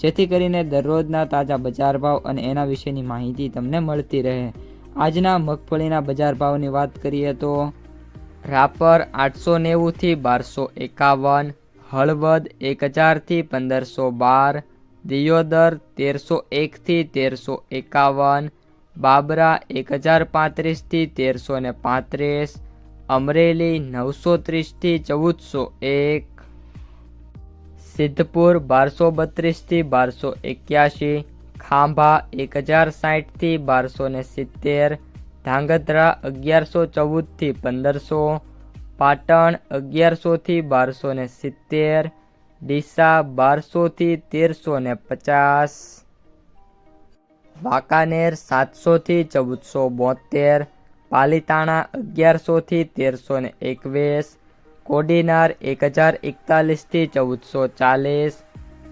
જેથી કરીને દરરોજના તાજા બજાર ભાવ અને એના વિશેની માહિતી તમને મળતી રહે. આજના મગફળીના બજાર ભાવની વાત કરીએ તો રાપર આઠસો નેવુંથી બારસો એકાવન, હળવદ એક હજારથી પંદરસો બાર, દિયોદર તેરસો એકથી તેરસો એકાવન, બાબરા એક હજાર પાંત્રીસથી તેરસો ને પાંત્રીસ, અમરેલી નવસો ત્રીસથી ચૌદસો એક સિદ્ધપુર બારસો બત્રીસથી બારસો એક્યાસી ખાંભા એક હજાર સાઠથી બારસો ને સિત્તેર, ધાંગધ્રા અગિયારસો ચૌદથી પંદરસો, પાટણ અગિયારસોથી બારસો ને સિત્તેર, ડીસા બારસોથી તેરસો ને પચાસ, વાંકાનેર સાતસોથી ચૌદસો બોતેર, પાલીતાણા અગિયારસોથી તેરસો ને એકવીસ કોડીનાર એક હજાર એકતાલીસથી ચૌદસો ચાલીસ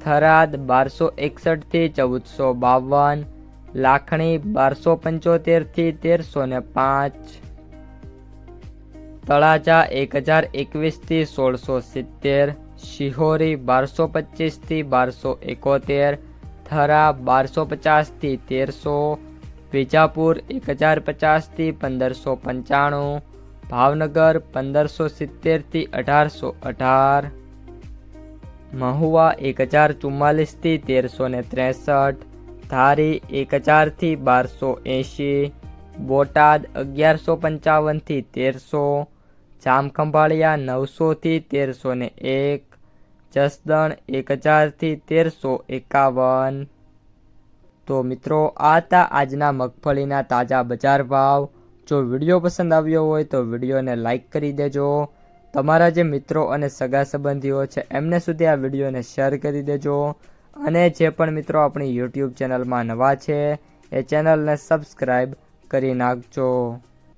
થરાદ બારસો એકસઠથી ચૌદસો બાવન લાખણી બારસો પંચોતેરથી તેરસો ને પાંચ, તળાજા એક હજાર એકવીસથી સોળસો સિત્તેર શિહોરી બારસો પચીસથી બારસો એકોતેર થરા બારસો પચાસથી તેરસો, વિજાપુર એક હજાર પચાસથી પંદરસો પંચાણું ભાવનગર પંદરસો સિત્તેરથી અઢારસો અઢાર. મહુવા એક હજાર ચુમ્માલીસથી તેરસો ને ત્રેસઠ. ધારી એક હજારથી બારસો એંશી. બોટાદ અગિયારસો પંચાવનથી તેરસો. જામખંભાળિયા નવસોથી તેરસો ને એક. જસદણ એક હજારથી તેરસો એકાવન. તો મિત્રો, આ હતા આજના મગફળીના તાજા બજાર ભાવ. જો વીડિયો પસંદ આવ્યો હોય તો વિડીયોને લાઇક કરી દેજો. તમારા જે મિત્રો અને સગા સંબંધીઓ છે, એમને સુધી આ વિડીયોને શેર કરી દેજો. અને જે પણ મિત્રો આપણી યુટ્યુબ ચેનલમાં નવા છે, એ ચેનલને સબસ્ક્રાઈબ કરી નાખજો.